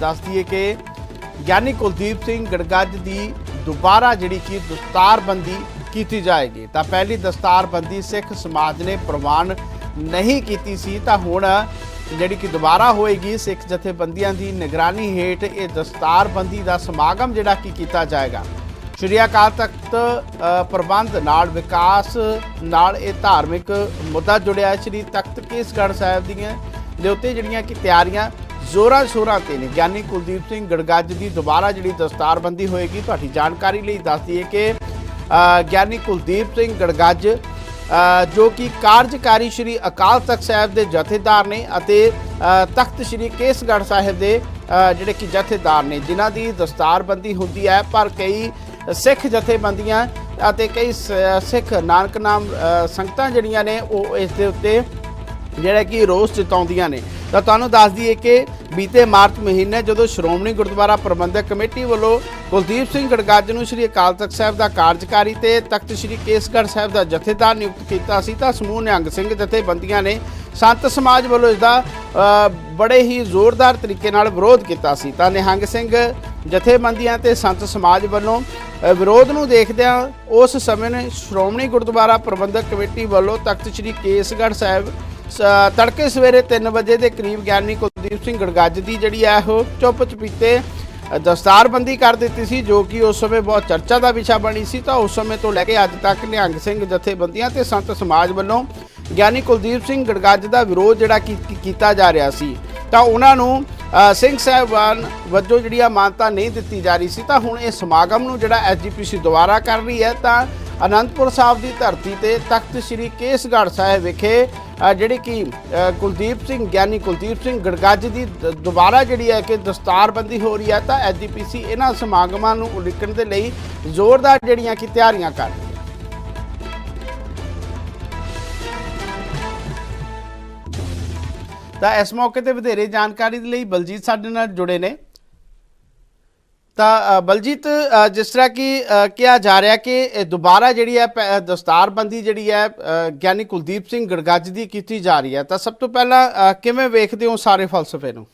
ਦੱਸ ਦਈਏ ਕਿ ਗਿਆਨੀ ਕੁਲਦੀਪ ਸਿੰਘ ਗੜਗੱਜ ਦੀ ਦੁਬਾਰਾ ਜਿਹੜੀ ਕਿ ਦਸਤਾਰਬੰਦੀ ਕੀਤੀ ਜਾਏਗੀ। ਤਾਂ ਪਹਿਲੀ ਦਸਤਾਰਬੰਦੀ ਸਿੱਖ ਸਮਾਜ ਨੇ ਪ੍ਰਵਾਨ ਨਹੀਂ ਕੀਤੀ ਸੀ, ਤਾਂ ਹੁਣ ਜਿਹੜੀ ਕਿ ਦੁਬਾਰਾ ਹੋਏਗੀ ਸਿੱਖ ਜਥੇਬੰਦੀਆਂ ਦੀ ਨਿਗਰਾਨੀ ਹੇਠ ਇਹ ਦਸਤਾਰਬੰਦੀ ਦਾ ਸਮਾਗਮ ਜਿਹੜਾ ਕਿ ਕੀਤਾ ਜਾਏਗਾ। ਸ਼੍ਰੀ ਅਕਾਲ ਤਖਤ ਪ੍ਰਬੰਧ ਨਾਲ ਵਿਕਾਸ ਨਾਲ ਇਹ ਧਾਰਮਿਕ ਮੁੱਦਾ ਜੁੜਿਆ ਹੈ। ਸ਼੍ਰੀ ਤਖਤ ਕੇਸਗੜ੍ਹ ਸਾਹਿਬ ਦੀਆਂ ਦੇ ਉੱਤੇ ਜਿਹੜੀਆਂ ਕਿ ਤਿਆਰੀਆਂ ਜ਼ੋਰਾਂ ਸ਼ੋਰਾਂ ਤੇ ਨੇ। ਗਿਆਨੀ ਕੁਲਦੀਪ ਸਿੰਘ ਗੜਗੱਜ ਦੀ ਦੁਬਾਰਾ ਜਿਹੜੀ ਦਸਤਾਰਬੰਦੀ ਹੋਏਗੀ, ਤੁਹਾਡੀ ਜਾਣਕਾਰੀ ਲਈ ਦੱਸ ਦਈਏ ਕਿ ਗਿਆਨੀ ਕੁਲਦੀਪ ਸਿੰਘ ਗੜਗੱਜ ਜੋ ਕਿ ਕਾਰਜਕਾਰੀ ਸ਼੍ਰੀ ਅਕਾਲ ਤਖਤ ਸਾਹਿਬ ਦੇ ਜਥੇਦਾਰ ਨੇ ਅਤੇ ਤਖਤ ਸ਼੍ਰੀ ਕੇਸਗੜ੍ਹ ਸਾਹਿਬ ਦੇ ਜਿਹੜੇ ਕਿ ਜਥੇਦਾਰ ਨੇ, ਜਿਨ੍ਹਾਂ ਦੀ ਦਸਤਾਰਬੰਦੀ ਹੁੰਦੀ ਹੈ। ਪਰ ਕਈ ਸਿੱਖ ਜਥੇਬੰਦੀਆਂ ਅਤੇ ਕਈ ਸ- ਸਿੱਖ ਨਾਨਕ ਨਾਮ ਸੰਗਤਾਂ ਜਿਹੜੀਆਂ ਨੇ, ਉਹ ਇਸ ਦੇ ਉੱਤੇ ਜਿਹੜਾ ਕਿ ਰੋਸ ਜਤਾਉਂਦੀਆਂ ਨੇ। ਤਾਂ ਤੁਹਾਨੂੰ ਦੱਸ ਦਈਏ ਕਿ ਬੀਤੇ ਮਾਰਚ ਮਹੀਨੇ ਜਦੋਂ ਸ਼੍ਰੋਮਣੀ ਗੁਰਦੁਆਰਾ ਪ੍ਰਬੰਧਕ ਕਮੇਟੀ ਵੱਲੋਂ ਕੁਲਦੀਪ ਸਿੰਘ ਗੜਗੱਜ ਨੂੰ ਸ੍ਰੀ ਅਕਾਲ ਤਖਤ ਸਾਹਿਬ ਦਾ ਕਾਰਜਕਾਰੀ ਤੇ ਤਖਤ ਸ੍ਰੀ ਕੇਸਗੜ੍ਹ ਸਾਹਿਬ ਦਾ ਜਥੇਦਾਰ ਨਿਯੁਕਤ ਕੀਤਾ ਸੀ, ਤਾਂ ਸਮੂਹ ਨਿਹੰਗ ਸਿੰਘ ਜਥੇਬੰਦੀਆਂ ਨੇ ਸੰਤ ਸਮਾਜ ਵੱਲੋਂ ਇਸ ਦਾ ਬੜੇ ਹੀ ਜ਼ੋਰਦਾਰ ਤਰੀਕੇ ਨਾਲ ਵਿਰੋਧ ਕੀਤਾ ਸੀ। ਤਾਂ ਨਿਹੰਗ ਸਿੰਘ ਜਥੇਬੰਦੀਆਂ ਤੇ ਸੰਤ ਸਮਾਜ ਵੱਲੋਂ ਵਿਰੋਧ ਨੂੰ ਦੇਖਦਿਆਂ ਉਸ ਸਮੇਂ ਨੇ ਸ਼੍ਰੋਮਣੀ ਗੁਰਦੁਆਰਾ ਪ੍ਰਬੰਧਕ ਕਮੇਟੀ ਵੱਲੋਂ ਤਖਤ ਸ੍ਰੀ ਕੇਸਗੜ੍ਹ ਸਾਹਿਬ ਤੜਕੇ ਸਵੇਰੇ 3 ਵਜੇ ਦੇ ਕਰੀਬ ਗਿਆਨੀ ਕੁਲਦੀਪ ਸਿੰਘ ਗੜਗੱਜ ਦੀ ਜਿਹੜੀ ਹੈ ਉਹ ਚੁੱਪ ਚਪੀਤੇ ਦਸਤਾਰਬੰਦੀ ਕਰ ਦਿੱਤੀ ਸੀ, ਜੋ ਕਿ ਉਸ ਸਮੇਂ ਬਹੁਤ ਚਰਚਾ ਦਾ ਵਿਸ਼ਾ ਬਣੀ ਸੀ। ਤਾਂ ਉਸ ਸਮੇਂ ਤੋਂ ਲੈ ਕੇ ਅੱਜ ਤੱਕ ਨਿਹੰਗ ਸਿੰਘ ਜਥੇਬੰਦੀਆਂ ਤੇ ਸੰਤ ਸਮਾਜ ਵੱਲੋਂ ਗਿਆਨੀ ਕੁਲਦੀਪ ਸਿੰਘ ਗੜਗੱਜ ਦਾ ਵਿਰੋਧ ਜਿਹੜਾ ਕੀ- ਕੀਤਾ ਜਾ ਰਿਹਾ ਸੀ। ਤਾਂ ਉਹਨਾਂ ਨੂੰ ਸਿੰਘ ਸਾਹਿਬਾਨ ਵਜੋਂ ਜਿਹੜੀ ਆ ਮਾਨਤਾ ਨਹੀਂ ਦਿੱਤੀ ਜਾ ਰਹੀ ਸੀ। ਤਾਂ ਹੁਣ ਇਹ ਸਮਾਗਮ ਨੂੰ ਜਿਹੜਾ ਐਸਜੀਪੀਸੀ ਦੁਆਰਾ ਕਰ ਰਹੀ ਹੈ, ਤਾਂ ਅਨੰਦਪੁਰ ਸਾਹਿਬ ਦੀ ਧਰਤੀ ਤੇ ਤਖਤ ਸ੍ਰੀ ਕੇਸਗੜ੍ਹ ਸਾਹਿਬ ਵਿਖੇ ਜਿਹੜੀ ਕਿ ਕੁਲਦੀਪ ਸਿੰਘ, ਗਿਆਨੀ ਕੁਲਦੀਪ ਸਿੰਘ ਗੜਗੱਜ ਦੀ ਦੁਬਾਰਾ ਜਿਹੜੀ ਹੈ ਕਿ ਦਸਤਾਰਬੰਦੀ ਹੋ ਰਹੀ ਹੈ, ਤਾਂ ਐਸਜੀਪੀਸੀ ਇਹਨਾਂ ਸਮਾਗਮਾਂ ਨੂੰ ਉਲੀਕਣ ਦੇ ਲਈ ਜ਼ੋਰਦਾਰ ਜਿਹੜੀਆਂ ਕਿ ਤਿਆਰੀਆਂ ਕਰ ਰਹੀ ਹੈ ਤਾਂ ਇਸ ਮੌਕੇ ਤੇ ਵਧੇਰੇ ਜਾਣਕਾਰੀ ਦੇ ਲਈ ਬਲਜੀਤ ਸਾਡੇ ਨਾਲ ਜੁੜੇ ਨੇ। ਤਾਂ ਬਲਜੀਤ ਜਿਸ ਤਰ੍ਹਾਂ ਕਿ ਕਿਹਾ ਜਾ ਰਿਹਾ ਕਿ ਦੁਬਾਰਾ ਜਿਹੜੀ ਹੈ ਦਸਤਾਰਬੰਦੀ ਜਿਹੜੀ ਹੈ ਗਿਆਨੀ ਕੁਲਦੀਪ ਸਿੰਘ ਗੜਗੱਜ ਦੀ ਕੀਤੀ ਜਾ ਰਹੀ ਹੈ। ਤਾਂ ਸਭ ਤੋਂ ਪਹਿਲਾਂ ਕਿਵੇਂ ਵੇਖਦੇ ਹੋ ਸਾਰੇ ਫਲਸਫੇ ਨੂੰ?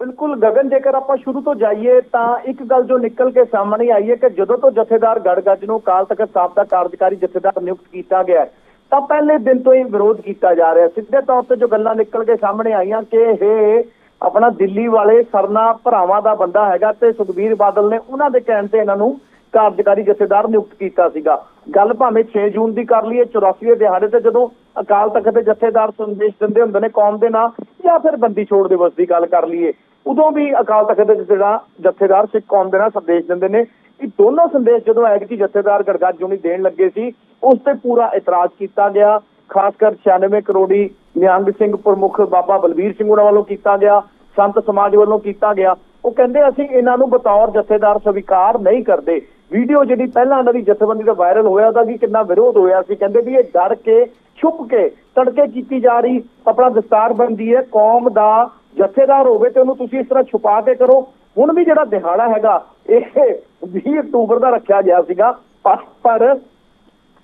ਬਿਲਕੁਲ, ਗਗਨ, ਜੇਕਰ ਆਪਾਂ ਸ਼ੁਰੂ ਤੋਂ ਜਾਈਏ, ਤਾਂ ਇੱਕ ਗੱਲ ਜੋ ਨਿਕਲ ਕੇ ਸਾਹਮਣੇ ਆਈ ਹੈ ਕਿ ਜਦੋਂ ਤੋਂ ਜਥੇਦਾਰ ਗੜਗੱਜ ਨੂੰ ਕਾਲ ਤਖਤ ਸਾਹਿਬ ਦਾ ਕਾਰਜਕਾਰੀ ਜਥੇਦਾਰ ਨਿਯੁਕਤ ਕੀਤਾ ਗਿਆ ਤਾਂ ਪਹਿਲੇ ਦਿਨ ਤੋਂ ਹੀ ਵਿਰੋਧ ਕੀਤਾ ਜਾ ਰਿਹਾ ਸਿੱਧੇ ਤੌਰ ਤੇ ਜੋ ਗੱਲਾਂ ਨਿਕਲ ਕੇ ਸਾਹਮਣੇ ਆਈਆਂ ਕਿ ਇਹ ਆਪਣਾ ਦਿੱਲੀ ਵਾਲੇ ਸਰਨਾ ਭਰਾਵਾਂ ਦਾ ਬੰਦਾ ਹੈਗਾ ਤੇ ਸੁਖਬੀਰ ਬਾਦਲ ਨੇ ਉਹਨਾਂ ਦੇ ਕਹਿਣ ਤੇ ਇਹਨਾਂ ਨੂੰ ਕਾਰਜਕਾਰੀ ਜਥੇਦਾਰ ਨਿਯੁਕਤ ਕੀਤਾ ਸੀਗਾ। ਗੱਲ ਭਾਵੇਂ 6 ਜੂਨ ਦੀ ਕਰ ਲਈਏ 84ਵੇਂ ਦਿਹਾੜੇ ਤੇ ਜਦੋਂ ਅਕਾਲ ਤਖਤ ਦੇ ਜਥੇਦਾਰ ਸੰਦੇਸ਼ ਦਿੰਦੇ ਹੁੰਦੇ ਨੇ ਕੌਮ ਦੇ ਨਾਂ, ਜਾਂ ਫਿਰ ਬੰਦੀ ਛੋੜ ਦਿਵਸ ਦੀ ਗੱਲ ਕਰ ਲਈਏ, ਉਦੋਂ ਵੀ ਅਕਾਲ ਤਖਤ ਦੇ ਜਿਹੜਾ ਜਥੇਦਾਰ ਸਿੱਖ ਕੌਮ ਦੇ ਨਾਲ ਸੰਦੇਸ਼ ਦਿੰਦੇ ਨੇ। ਇਹ ਦੋਨੋਂ ਸੰਦੇਸ਼ ਜਦੋਂ ਐਗਤੀ ਜਥੇਦਾਰ ਗੜਗੱਜ ਨੂੰ ਦੇਣ ਲੱਗੇ ਸੀ, ਉਸ ਤੇ ਪੂਰਾ ਇਤਰਾਜ਼ ਕੀਤਾ ਗਿਆ। ਖਾਸ ਕਰ 96 ਕਰੋੜੀ ਨਿਹੰਗ ਸਿੰਘ ਪ੍ਰਮੁੱਖ ਬਾਬਾ ਬਲਬੀਰ ਸਿੰਘ ਉਹਨਾਂ ਵੱਲੋਂ ਕੀਤਾ ਗਿਆ, ਸੰਤ ਸਮਾਜ ਵੱਲੋਂ ਕੀਤਾ ਗਿਆ। ਉਹ ਕਹਿੰਦੇ, ਅਸੀਂ ਇਹਨਾਂ ਨੂੰ ਬਤੌਰ ਜਥੇਦਾਰ ਸਵੀਕਾਰ ਨਹੀਂ ਕਰਦੇ। ਵੀਡੀਓ ਜਿਹੜੀ ਪਹਿਲਾਂ ਇਹਨਾਂ ਦੀ ਜਥੇਬੰਦੀ ਦਾ ਵਾਇਰਲ ਹੋਇਆ, ਉਹਦਾ ਵੀ ਕਿੰਨਾ ਵਿਰੋਧ ਹੋਇਆ। ਸੀ ਕਹਿੰਦੇ ਵੀ ਇਹ ਡਰ ਕੇ, ਛੁਪ ਕੇ, ਤੜਕੇ ਕੀਤੀ ਜਾ ਰਹੀ ਆਪਣਾ ਦਸਤਾਰ ਦਸਤਾਰਬੰਦੀ ਹੈ। ਕੌਮ ਦਾ ਜਥੇਦਾਰ ਹੋਵੇ ਤੇ ਉਹਨੂੰ ਤੁਸੀਂ ਇਸ ਤਰ੍ਹਾਂ ਛੁਪਾ ਕੇ ਕਰੋ। ਹੁਣ ਵੀ ਜਿਹੜਾ ਦਿਹਾੜਾ ਹੈਗਾ, ਇਹ 20 ਅਕਤੂਬਰ ਦਾ ਰੱਖਿਆ ਗਿਆ ਸੀਗਾ। ਪਰ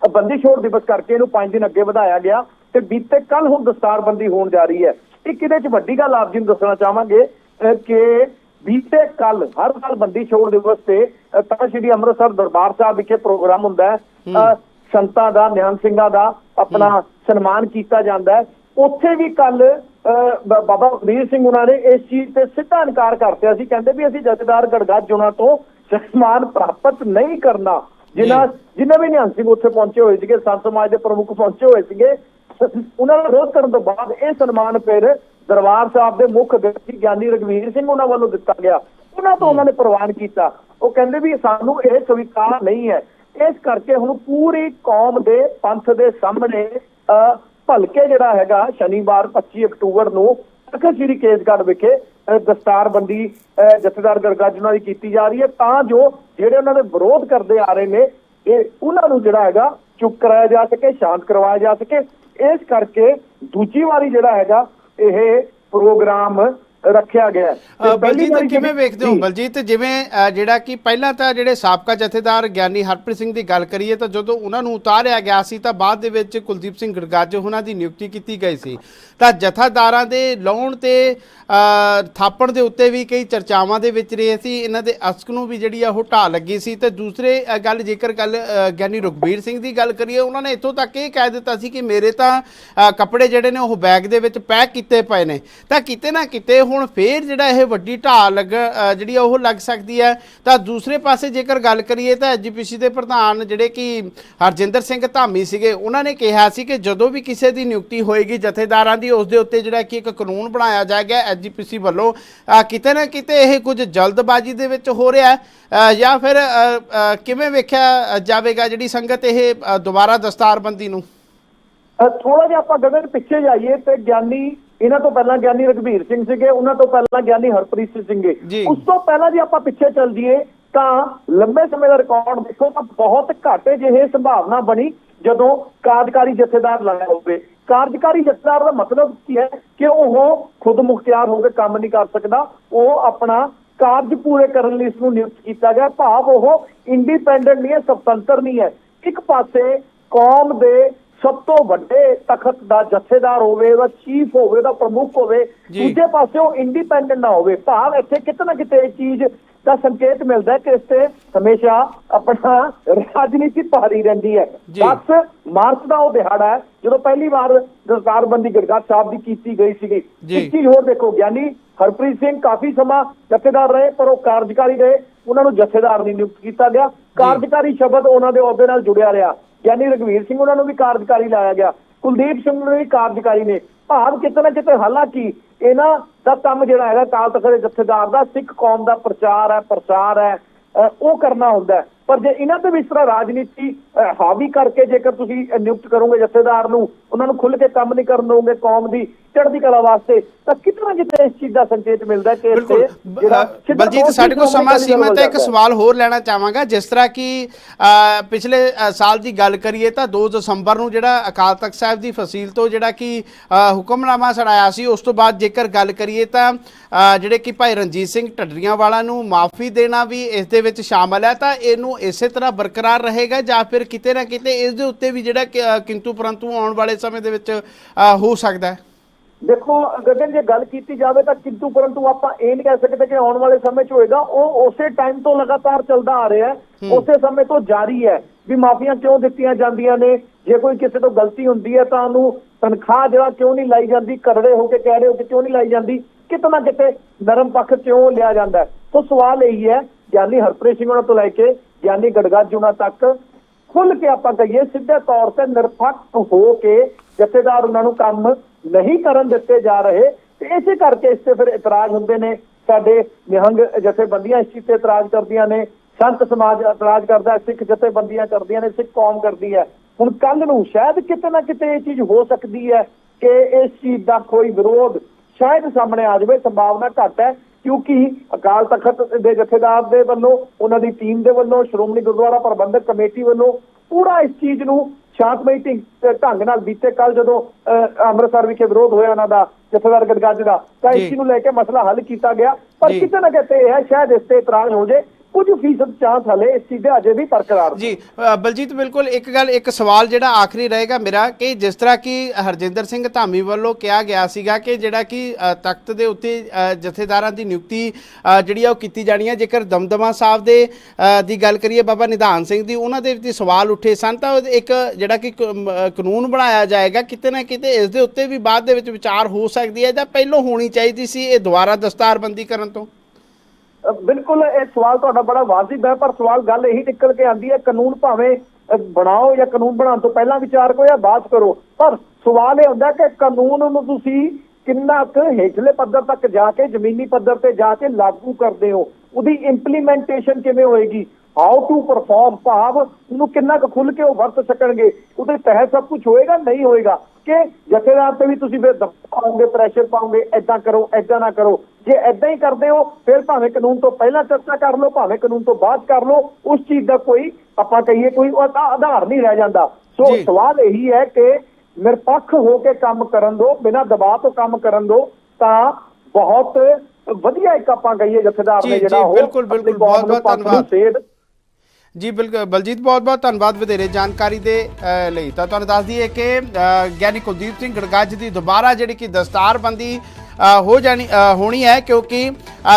ਬੰਦੀ ਛੋੜ ਦਿਵਸ ਕਰਕੇ ਇਹਨੂੰ 5 ਦਿਨ ਅੱਗੇ ਵਧਾਇਆ ਗਿਆ ਤੇ ਬੀਤੇ ਕੱਲ ਹੁਣ ਦਸਤਾਰਬੰਦੀ ਹੋਣ ਜਾ ਰਹੀ ਹੈ। ਇੱਕ ਇਹਦੇ ਚ ਵੱਡੀ ਗੱਲ ਆਪ ਜੀ ਨੂੰ ਦੱਸਣਾ ਚਾਹਾਂਗੇ ਕਿ ਬੀਤੇ ਕੱਲ ਹਰ ਸਾਲ ਬੰਦੀ ਛੋੜ ਦਿਵਸ ਤੇ ਤਖ਼ਤ ਸ੍ਰੀ ਅੰਮ੍ਰਿਤਸਰ ਦਰਬਾਰ ਸਾਹਿਬ ਵਿਖੇ ਪ੍ਰੋਗਰਾਮ ਹੁੰਦਾ ਹੈ। ਸੰਤਾਂ ਦਾ ਨਿਹੰਗ ਸਿੰਘਾਂ ਦਾ ਆਪਣਾ ਸਨਮਾਨ ਕੀਤਾ ਜਾਂਦਾ ਹੈ। ਉੱਥੇ ਵੀ ਕੱਲ ਬਾਬਾ ਵੀਰ ਸਿੰਘ ਉਹਨਾਂ ਨੇ ਇਸ ਚੀਜ਼ ਤੇ ਸਿੱਧਾ ਇਨਕਾਰ ਕਰਤਿਆ ਸੀ। ਕਹਿੰਦੇ ਵੀ ਅਸੀਂ ਜਥੇਦਾਰ ਗੜਗੱਜ ਉਹਨਾਂ ਤੋਂ ਸਨਮਾਨ ਪ੍ਰਾਪਤ ਨਹੀਂ ਕਰਨਾ। ਜਿਨ੍ਹਾਂ ਜਿਨ੍ਹਾਂ ਵੀ ਨਿਹੰਗ ਸਿੰਘ ਉੱਥੇ ਪਹੁੰਚੇ ਹੋਏ ਸੀਗੇ ਸੰਤ ਸਮਾਜ ਦੇ ਪ੍ਰਮੁੱਖ ਪਹੁੰਚੇ ਹੋਏ ਸੀਗੇ ਉਹਨਾਂ ਦਾ ਵਿਰੋਧ ਕਰਨ ਤੋਂ ਬਾਅਦ ਇਹ ਸਨਮਾਨ ਫਿਰ ਦਰਬਾਰ ਸਾਹਿਬ ਦੇ ਮੁੱਖ ਵਿਅਕਤੀ ਗਿਆਨੀ ਰਗਵੀਰ ਸਿੰਘ ਉਹਨਾਂ ਵੱਲੋਂ ਦਿੱਤਾ ਗਿਆ। ਉਹਨਾਂ ਤੋਂ ਉਹਨਾਂ ਨੇ ਪ੍ਰਵਾਨ ਕੀਤਾ। ਉਹ ਕਹਿੰਦੇ ਵੀ ਸਾਨੂੰ ਇਹ ਸਵੀਕਾਰ ਨਹੀਂ ਹੈ। ਇਸ ਕਰਕੇ ਹੁਣ ਪੂਰੀ ਕੌਮ ਦੇ ਪੰਥ ਦੇ ਸਾਹਮਣੇ ਭਲਕੇ ਜਿਹੜਾ ਹੈਗਾ ਸ਼ਨੀਵਾਰ 25 ਅਕਤੂਬਰ ਨੂੰ ਤਖਤ ਸ੍ਰੀ ਕੇਸਗੜ੍ਹ ਵਿਖੇ ਦਸਤਾਰਬੰਦੀ ਅਹ, ਜਥੇਦਾਰ ਗਰਗੱਜ ਦੀ ਕੀਤੀ ਜਾ ਰਹੀ ਹੈ ਤਾਂ ਜੋ ਜਿਹੜੇ ਉਹਨਾਂ ਦੇ ਵਿਰੋਧ ਕਰਦੇ ਆ ਰਹੇ ਨੇ ਇਹ ਉਹਨਾਂ ਨੂੰ ਜਿਹੜਾ ਹੈਗਾ ਚੁੱਪ ਕਰਾਇਆ ਜਾ ਸਕੇ ਸ਼ਾਂਤ ਕਰਵਾਇਆ ਜਾ ਸਕੇ। ਇਸ ਕਰਕੇ ਦੂਜੀ ਵਾਰੀ ਜਿਹੜਾ ਹੈਗਾ ਇਹ ਪ੍ਰੋਗਰਾਮ ਰੱਖਿਆ ਗਿਆ ਹੈ। ਬਲਜੀਤ ਕਿਵੇਂ ਵੇਖਦੇ ਹੋ। ਬਲਜੀਤ? ਜਿਵੇਂ ਜਿਹੜਾ ਕਿ ਪਹਿਲਾਂ ਤਾਂ ਜਿਹੜੇ ਸਾਬਕਾ ਜਥੇਦਾਰ ਗਿਆਨੀ ਹਰਪ੍ਰੀਤ ਸਿੰਘ ਦੀ ਗੱਲ ਕਰੀਏ ਤਾਂ ਜਦੋਂ ਉਹਨਾਂ ਨੂੰ ਉਤਾਰਿਆ ਗਿਆ ਸੀ ਤਾਂ ਬਾਅਦ ਦੇ ਵਿੱਚ ਕੁਲਦੀਪ ਸਿੰਘ ਗੜਗਾਜ ਉਹਨਾਂ ਦੀ ਨਿਯੁਕਤੀ ਕੀਤੀ ਗਈ ਸੀ। ਤਾਂ ਜਥੇਦਾਰਾਂ ਦੇ ਲਾਉਣ ਤੇ ਥਾਪਣ ਦੇ ਉੱਤੇ ਵੀ ਕਈ ਚਰਚਾਵਾਂ ਦੇ ਵਿੱਚ ਰਹੇ ਸੀ। ਇਹਨਾਂ ਦੇ ਅਸਕ ਨੂੰ ਵੀ ਜਿਹੜੀ ਆ ਉਹ ਢਾਹ ਲੱਗੀ ਸੀ। ਤੇ ਦੂਸਰੇ ਗੱਲ ਜੇਕਰ ਗੱਲ ਗਿਆਨੀ ਰੁਖਬੀਰ ਸਿੰਘ ਦੀ ਗੱਲ ਕਰੀਏ ਉਹਨਾਂ ਨੇ ਇੱਥੋਂ ਤੱਕ ਇਹ ਕਹਿ ਦਿੱਤਾ ਸੀ ਕਿ ਮੇਰੇ ਤਾਂ ਕੱਪੜੇ ਜਿਹੜੇ ਨੇ ਉਹ ਬੈਗ ਦੇ ਵਿੱਚ ਪੈਕ ਕੀਤੇ ਪਏ ਨੇ। ਤਾਂ ਕਿਤੇ ਨਾ ਕਿਤੇ ਹੁਣ ਫੇਰ ਜਿਹੜਾ ਇਹ ਵੱਡੀ ਢਾਹ ਲੱਗ ਜਿਹੜੀ ਉਹ ਲੱਗ ਸਕਦੀ ਹੈ। ਤਾਂ ਦੂਸਰੇ ਪਾਸੇ ਜੇਕਰ ਗੱਲ ਕਰੀਏ ਤਾਂ ਐਜੀਪੀਸੀ ਦੇ ਪ੍ਰਧਾਨ ਜਿਹੜੇ ਕਿ ਹਰਜਿੰਦਰ ਸਿੰਘ ਧਾਮੀ ਸੀਗੇ, ਉਹਨਾਂ ਨੇ ਕਿਹਾ ਸੀ ਕਿ ਜਦੋਂ ਵੀ ਕਿਸੇ ਦੀ ਨਿਯੁਕਤੀ ਹੋਏਗੀ ਜਥੇਦਾਰਾਂ ਦੀ, ਉਸ ਦੇ ਉੱਤੇ ਜਿਹੜਾ ਕਿ ਇੱਕ ਕਾਨੂੰਨ ਬਣਾਇਆ ਜਾਏਗਾ ਐਜੀਪੀਸੀ ਵੱਲੋਂ। ਕਿਤੇ ਨਾ ਕਿਤੇ ਇਹ ਕੁਝ ਜਲਦਬਾਜ਼ੀ ਦੇ ਵਿੱਚ ਹੋ ਰਿਹਾ ਹੈ। ਜਾਂ ਫਿਰ ਕਿਵੇਂ ਵੇਖਿਆ ਜਾਵੇਗਾ ਜਿਹੜੀ ਸੰਗਤ ਇਹ ਦੁਬਾਰਾ ਦਸਤਾਰਬੰਦੀ ਨੂੰ? ਥੋੜਾ ਜਿਹਾ ਆਪਾਂ ਗਗਨ ਪਿੱਛੇ ਜਾਈਏ ਤੇ ਗਿਆਨੀ ਇਹਨਾਂ ਤੋਂ ਪਹਿਲਾਂ ਗਿਆਨੀ ਰਘਬੀਰ ਸਿੰਘ ਸੀਗੇ ਉਹਨਾਂ ਤੋਂ ਪਹਿਲਾਂ ਗਿਆਨੀ ਹਰਪ੍ਰੀਤ ਸਿੰਘ। ਸੀਗੇ। ਉਸ ਤੋਂ ਪਹਿਲਾਂ ਜੇ ਆਪਾਂ ਪਿੱਛੇ ਚੱਲ ਜਾਈਏ ਤਾਂ ਲੰਬੇ ਸਮੇਂ ਦਾ ਰਿਕਾਰਡ ਦੇਖੋ ਤਾਂ ਬਹੁਤ ਘੱਟ ਜਿਹੇ ਸੰਭਾਵਨਾ ਬਣੀ ਜਦੋਂ ਕਾਰਜਕਾਰੀ ਜਥੇਦਾਰ ਲਾਇਆ ਹੋਵੇ। ਕਾਰਜਕਾਰੀ ਜਥੇਦਾਰ ਦਾ ਮਤਲਬ ਕੀ ਹੈ ਕਿ ਉਹ ਖੁਦ ਮੁਖਤਿਆਰ ਹੋ ਕੇ ਕੰਮ ਨਹੀਂ ਕਰ ਸਕਦਾ। ਉਹ ਆਪਣਾ ਕਾਰਜ ਪੂਰੇ ਕਰਨ ਲਈ ਇਸ ਨੂੰ ਨਿਯੁਕਤ ਕੀਤਾ ਗਿਆ। ਭਾਵ ਉਹ ਇੰਡੀਪੈਂਡੈਂਟ ਨਹੀਂ ਹੈ ਸੁਤੰਤਰ ਨਹੀਂ ਹੈ। ਇੱਕ ਪਾਸੇ ਕੌਮ ਦੇ ਸਭ ਤੋਂ ਵੱਡੇ ਤਖਤ ਦਾ ਜਥੇਦਾਰ ਹੋਵੇ ਉਹਦਾ ਚੀਫ ਹੋਵੇ ਉਹਦਾ ਪ੍ਰਮੁੱਖ ਹੋਵੇ। ਦੂਜੇ ਪਾਸੇ ਉਹ ਇੰਡੀਪੈਂਡੈਂਟ ਨਾ ਹੋਵੇ। ਭਾਵ ਇੱਥੇ ਕਿਤੇ ਨਾ ਕਿਤੇ ਇਹ ਚੀਜ਼ ਦਾ ਸੰਕੇਤ ਮਿਲਦਾ ਹੈ ਕਿ ਇਸ ਤੇ ਹਮੇਸ਼ਾ ਆਪਣਾ ਰਾਜਨੀਤੀ ਭਾਰੀ ਰਹਿੰਦੀ ਹੈ। ਜੀ। ਬਸ ਮਾਰਚ ਦਾ ਉਹ ਦਿਹਾੜਾ ਹੈ ਜਦੋਂ ਪਹਿਲੀ ਵਾਰ ਦਸਤਾਰਬੰਦੀ ਗੜਗਾ ਸਾਹਿਬ ਦੀ ਕੀਤੀ ਗਈ ਸੀਗੀ। ਇੱਕ ਚੀਜ਼ ਹੋਰ ਦੇਖੋ ਗਿਆਨੀ ਹਰਪ੍ਰੀਤ ਸਿੰਘ ਕਾਫੀ ਸਮਾਂ ਜਥੇਦਾਰ ਰਹੇ ਪਰ ਉਹ ਕਾਰਜਕਾਰੀ ਰਹੇ। ਉਹਨਾਂ ਨੂੰ ਜਥੇਦਾਰ ਨਹੀਂ ਨਿਯੁਕਤ ਕੀਤਾ ਗਿਆ। ਕਾਰਜਕਾਰੀ ਸ਼ਬਦ ਉਹਨਾਂ ਦੇ ਅਹੁਦੇ ਨਾਲ ਜੁੜਿਆ ਰਿਹਾ। ਯਾਨੀ ਰਘਵੀਰ ਸਿੰਘ ਉਹਨਾਂ ਨੂੰ ਵੀ ਕਾਰਜਕਾਰੀ ਲਾਇਆ ਗਿਆ, ਕੁਲਦੀਪ ਸਿੰਘ ਨੂੰ ਵੀ ਕਾਰਜਕਾਰੀ ਨੇ। ਭਾਵ ਕਿਤੇ ਨਾ ਕਿਤੇ ਹਾਲਾਂਕਿ ਇਹਨਾਂ ਦਾ ਕੰਮ ਜਿਹੜਾ ਹੈਗਾ ਕਾਲ ਤਖਤ ਦੇ ਜਥੇਦਾਰ ਦਾ, ਸਿੱਖ ਕੌਮ ਦਾ ਪ੍ਰਚਾਰ ਹੈ, ਪ੍ਰਸਾਰ ਹੈ ਉਹ ਕਰਨਾ ਹੁੰਦਾ ਪਰ ਜੇ ਇਹਨਾਂ ਤੇ ਵੀ ਇਸ ਤਰ੍ਹਾਂ ਰਾਜਨੀਤੀ ਹਾਵੀ ਕਰਕੇ ਜੇਕਰ ਤੁਸੀਂ ਨਿਯੁਕਤ ਕਰੋਗੇ ਜਥੇਦਾਰ ਨੂੰ ਉਹਨਾਂ ਨੂੰ ਖੁੱਲ੍ਹ ਕੇ ਕੰਮ ਨਹੀਂ ਕਰਨ ਦੋਗੇ ਕੌਮ ਦੀ ਚੜ੍ਹਦੀ ਕਲਾ ਵਾਸਤੇ ਤਾਂ ਕਿਤੇ ਨਾ ਕਿਤੇ ਇਸ ਚੀਜ਼ ਦਾ ਸੰਕੇਤ ਮਿਲਦਾ ਕਿ ਇੱਥੇ ਜਿਹੜਾ ਬਲਜੀਤ ਸਾਡੇ ਕੋਲ ਸਮਾਂ ਸੀਮਤ ਹੈ ਇੱਕ ਵੱਲ ਸਵਾਲ ਹੋਰ ਲੈਣਾ ਚਾਹਾਂਗਾ ਜਿਸ ਤਰ੍ਹਾਂ ਕਿ ਪਿਛਲੇ ਸਾਲ ਦੀ ਗੱਲ ਕਰੀਏ ਤਾਂ 2 ਦਸੰਬਰ ਨੂੰ ਜਿਹੜਾ ਅਕਾਲ ਤਖਤ ਸਾਹਿਬ ਦੀ ਫਸੀਲ ਤੋਂ ਜਿਹੜਾ ਕਿ ਹੁਕਮਨਾਮਾ ਛੜਾਇਆ ਸੀ ਉਸ ਤੋਂ ਬਾਅਦ ਜੇਕਰ ਗੱਲ ਕਰੀਏ ਤਾਂ ਜਿਹੜੇ ਕਿ ਭਾਈ ਰਣਜੀਤ ਸਿੰਘ ਢੱਡਰੀਆਂ ਵਾਲਾ ਨੂੰ ਮਾਫੀ ਦੇਣਾ ਵੀ ਇਸ ਦੇ ਵਿੱਚ ਸ਼ਾਮਲ ਹੈ ਤਾਂ ਇਹਨੂੰ ਇਸੇ ਤਰ੍ਹਾਂ ਬਰਕਰਾਰ ਰਹੇਗਾ ਜਾਂ ਫਿਰ ਕਿਤੇ ਨਾ ਕਿਤੇ ਇਸ ਦੇ ਉੱਤੇ ਵੀ ਜਿਹੜਾ ਕਿੰਤੂ ਪਰੰਤੂ ਆਉਣ ਵਾਲੇ ਸਮੇਂ ਦੇ ਵਿੱਚ ਹੋ ਸਕਦਾ ਹੈ। ਦੇਖੋ ਗਗਨ ਜੇ ਗੱਲ ਕੀਤੀ ਜਾਵੇ ਤਾਂ ਕਿੰਤੂ ਪਰੰਤੂ ਆਪਾਂ ਇਹ ਨਹੀਂ ਕਹਿ ਸਕਦੇ ਕਿ ਆਉਣ ਵਾਲੇ ਸਮੇਂ 'ਚ ਹੋਏਗਾ। ਉਹ ਉਸੇ ਟਾਈਮ ਤੋਂ ਲਗਾਤਾਰ ਚੱਲਦਾ ਆ ਰਿਹਾ ਹੈ। ਉਸੇ ਸਮੇਂ ਤੋਂ ਜਾਰੀ ਹੈ ਵੀ ਮਾਫੀਆਂ ਕਿਉਂ ਦਿੱਤੀਆਂ ਜਾਂਦੀਆਂ ਨੇ? ਜੇ ਕੋਈ ਕਿਸੇ ਤੋਂ ਗਲਤੀ ਹੁੰਦੀ ਹੈ ਤਾਂ ਉਹਨੂੰ ਤਨਖਾਹ ਜਿਹੜਾ ਕਿਉਂ ਨਹੀਂ ਲਾਈ ਜਾਂਦੀ? ਕਰੜੇ ਹੋ ਕੇ ਕਹਿ ਰਹੇ ਹੋ ਕਿ ਕਿਉਂ ਨਹੀਂ ਲਾਈ ਜਾਂਦੀ? ਕਿਤੇ ਨਾ ਕਿਤੇ ਨਰਮ ਪੱਖ ਕਿਉਂ ਲਿਆ ਜਾਂਦਾ ਹੈ? ਸੋ ਸਵਾਲ ਇਹੀ ਹੈ ਗਿਆਨੀ ਹਰਪ੍ਰੀਤ ਸਿੰਘ ਉਹਨਾਂ ਤੋਂ ਲੈ ਕੇ ਯਾਨੀ ਗੜਗਾਜ ਉਹਨਾਂ ਤੱਕ ਖੁੱਲ ਕੇ ਆਪਾਂ ਕਹੀਏ ਸਿੱਧੇ ਤੌਰ ਤੇ ਨਿਰਪੱਖ ਹੋ ਕੇ ਜਥੇਦਾਰ ਉਹਨਾਂ ਨੂੰ ਕੰਮ ਨਹੀਂ ਕਰਨ ਦਿੱਤੇ ਜਾ ਰਹੇ, ਤੇ ਇਸੇ ਕਰਕੇ ਇਸ ਤੇ ਫਿਰ ਇਤਰਾਜ਼ ਹੁੰਦੇ ਨੇ। ਸਾਡੇ ਨਿਹੰਗ ਜਥੇਬੰਦੀਆਂ ਇਸ ਚੀਜ਼ ਤੇ ਇਤਰਾਜ਼ ਕਰਦੀਆਂ ਨੇ। ਸੰਤ ਸਮਾਜ ਇਤਰਾਜ਼ ਕਰਦਾ, ਸਿੱਖ ਜਥੇਬੰਦੀਆਂ ਕਰਦੀਆਂ ਨੇ, ਸਿੱਖ ਕੌਮ ਕਰਦੀ ਹੈ। ਹੁਣ ਕੱਲ ਨੂੰ ਸ਼ਾਇਦ ਕਿਤੇ ਨਾ ਕਿਤੇ ਇਹ ਚੀਜ਼ ਹੋ ਸਕਦੀ ਹੈ ਕਿ ਇਸ ਚੀਜ਼ ਦਾ ਕੋਈ ਵਿਰੋਧ ਸ਼ਾਇਦ ਸਾਹਮਣੇ ਆ ਜਾਵੇ, ਸੰਭਾਵਨਾ ਘੱਟ ਹੈ। ਕਿਉਂਕਿ ਅਕਾਲ ਤਖਤ ਦੇ ਜਥੇਦਾਰ ਦੇ ਵੱਲੋਂ ਉਹਨਾਂ ਦੀ ਟੀਮ ਦੇ ਵੱਲੋਂ ਸ਼੍ਰੋਮਣੀ ਗੁਰਦੁਆਰਾ ਪ੍ਰਬੰਧਕ ਕਮੇਟੀ ਵੱਲੋਂ ਪੂਰਾ ਇਸ ਚੀਜ਼ ਨੂੰ ਸ਼ਾਂਤਮਈ ਢੰਗ ਨਾਲ ਬੀਤੇ ਕੱਲ ਜਦੋਂ ਅੰਮ੍ਰਿਤਸਰ ਵਿਖੇ ਵਿਰੋਧ ਹੋਇਆ ਉਹਨਾਂ ਦਾ ਜਥੇਦਾਰ ਗੜਗੱਜ ਦਾ ਤਾਂ ਇਸ ਨੂੰ ਲੈ ਕੇ ਮਸਲਾ ਹੱਲ ਕੀਤਾ ਗਿਆ। ਪਰ। ਕਿਤੇ ਨਾ ਕਿਤੇ ਇਹ ਹੈ ਸ਼ਾਇਦ ਇਸ ਤੇ ਇਤਰਾਜ਼ ਹੋ ਜੇ। ਕੁਝ ਫੀਸਦ ਚਾਂਸ ਹਲੇ ਇਸ ਚੀਜ਼ ਦੇ ਅਜੇ ਵੀ ਬਰਕਰਾਰ ਜੀ ਬਲਜੀਤ, ਬਿਲਕੁਲ ਇੱਕ ਗੱਲ, ਇੱਕ ਸਵਾਲ ਜਿਹੜਾ ਆਖਰੀ ਰਹੇਗਾ ਮੇਰਾ ਕਿ ਜਿਸ ਤਰ੍ਹਾਂ ਕਿ ਹਰਜਿੰਦਰ ਸਿੰਘ ਧਾਮੀ ਵੱਲੋਂ ਕਿਹਾ ਗਿਆ ਸੀਗਾ ਕਿ ਜਿਹੜਾ ਕਿ ਤਖਤ ਦੇ ਉੱਤੇ ਜਥੇਦਾਰਾਂ ਦੀ ਨਿਯੁਕਤੀ ਜਿਹੜੀ ਆ ਉਹ ਕੀਤੀ ਜਾਣੀ ਹੈ ਜੇਕਰ ਦਮਦਮਾ ਸਾਹਿਬ ਦੇ ਦੀ ਗੱਲ ਕਰੀਏ, ਬਾਬਾ ਨਿਧਾਨ ਸਿੰਘ ਦੀ, ਉਹਨਾਂ ਦੇ ਵੀ ਸਵਾਲ ਉੱਠੇ ਸਨ, ਤਾਂ ਉਹ ਇੱਕ ਜਿਹੜਾ ਕਿ ਕਾਨੂੰਨ ਬਣਾਇਆ ਜਾਏਗਾ, ਕਿਤੇ ਨਾ ਕਿਤੇ ਇਸ ਦੇ ਉੱਤੇ ਵੀ ਬਾਅਦ ਦੇ ਵਿੱਚ ਵਿਚਾਰ ਹੋ ਸਕਦੀ ਹੈ ਜਾਂ ਪਹਿਲਾਂ ਹੋਣੀ ਚਾਹੀਦੀ ਸੀ ਇਹ ਦੁਬਾਰਾ ਦਸਤਾਰਬੰਦੀ ਕਰਨ ਤੋਂ? ਬਿਲਕੁਲ, ਇਹ ਸਵਾਲ ਤੁਹਾਡਾ ਬੜਾ ਵਾਜਿਬ ਹੈ, ਪਰ ਸਵਾਲ ਗੱਲ ਇਹੀ ਨਿਕਲ ਕੇ ਆਂਦੀ ਹੈ, ਕਾਨੂੰਨ ਭਾਵੇਂ ਬਣਾਓ ਜਾਂ ਕਾਨੂੰਨ ਬਣਾਉਣ ਤੋਂ ਪਹਿਲਾਂ ਵਿਚਾਰ ਕਰੋ ਜਾਂ ਬਾਅਦ ਕਰੋ। ਪਰ ਸਵਾਲ ਇਹ ਹੁੰਦਾ ਕਿ ਕਾਨੂੰਨ ਨੂੰ ਤੁਸੀਂ ਕਿੰਨਾ ਕੁ ਹੇਠਲੇ ਪੱਧਰ ਤੱਕ ਜਾ ਕੇ, ਜ਼ਮੀਨੀ ਪੱਧਰ ਤੇ ਜਾ ਕੇ ਲਾਗੂ ਕਰਦੇ ਹੋ? ਉਹਦੀ ਇੰਪਲੀਮੈਂਟੇਸ਼ਨ ਕਿਵੇਂ ਹੋਏਗੀ? ਹਾਊ ਟੂ ਪਰਫਾਰਮ ਭਾਵ ਉਹਨੂੰ ਕਿੰਨਾ ਕੁ ਖੁੱਲ ਕੇ ਉਹ ਵਰਤ ਸਕਣਗੇ? ਉਹਦੇ ਤਹਿਤ ਸਭ ਕੁਝ ਹੋਏਗਾ, ਨਹੀਂ ਹੋਏਗਾ? ਕਿ ਜਥੇਦਾਰ ਤੇ ਵੀ ਤੁਸੀਂ ਫਿਰ ਦਬਾਅ ਪਾਓਗੇ ਪ੍ਰੈਸ਼ਰ ਪਾਓਗੇ ਐਦਾਂ ਕਰੋ ਐਦਾਂ ਨਾ ਕਰੋ। ਜੇ ਐਦਾਂ ਹੀ ਕਰਦੇ ਹੋ ਫਿਰ ਭਾਵੇਂ ਕਾਨੂੰਨ ਤੋਂ ਪਹਿਲਾਂ ਚਰਚਾ ਕਰ ਲਓ ਭਾਵੇਂ ਕਾਨੂੰਨ ਤੋਂ ਬਾਅਦ ਕਰ ਲਓ ਉਸ ਚੀਜ਼ ਦਾ ਕੋਈ ਆਪਾਂ ਕਹੀਏ ਕੋਈ ਆਧਾਰ ਨਹੀਂ ਰਹਿ ਜਾਂਦਾ। ਸੋ ਸਵਾਲ ਇਹੀ ਹੈ ਕਿ ਨਿਰਪੱਖ ਹੋ ਕੇ ਕੰਮ ਕਰਨ ਦੋ ਬਿਨਾਂ ਦਬਾਅ ਤੋਂ ਕੰਮ ਕਰਨ ਦੋ ਤਾਂ ਬਹੁਤ ਵਧੀਆ ਇੱਕ ਆਪਾਂ ਕਹੀਏ ਜਥੇਦਾਰ ਨੇ ਜਿਹੜਾ ਉਹ ਬਿਲਕੁਲ ਬਿਲਕੁਲ। ਬਹੁਤ ਬਹੁਤ ਧੰਨਵਾਦ। ਜੀ ਬਿਲਕੁਲ। ਬਲਜੀਤ ਬਹੁਤ ਬਹੁਤ ਧੰਨਵਾਦ ਵਧੇਰੇ ਜਾਣਕਾਰੀ ਦੇ ਲਈ। ਤਾਂ ਤੁਹਾਨੂੰ ਦੱਸ ਦਈਏ ਕਿ ਗਿਆਨੀ ਕੁਲਦੀਪ ਸਿੰਘ ਗੜਗਾਜ ਦੀ ਦੁਬਾਰਾ ਜਿਹੜੀ ਕਿ ਦਸਤਾਰ ਬੰਦੀ ਹੋ ਜਾਣੀ ਹੋਣੀ ਹੈ ਕਿਉਂਕਿ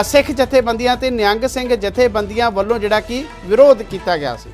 ਸਿੱਖ ਜਥੇਬੰਦੀਆਂ ਤੇ ਨਿਹੰਗ ਸਿੰਘ ਜਥੇਬੰਦੀਆਂ ਵੱਲੋਂ ਜਿਹੜਾ ਕਿ ਵਿਰੋਧ ਕੀਤਾ ਗਿਆ ਸੀ।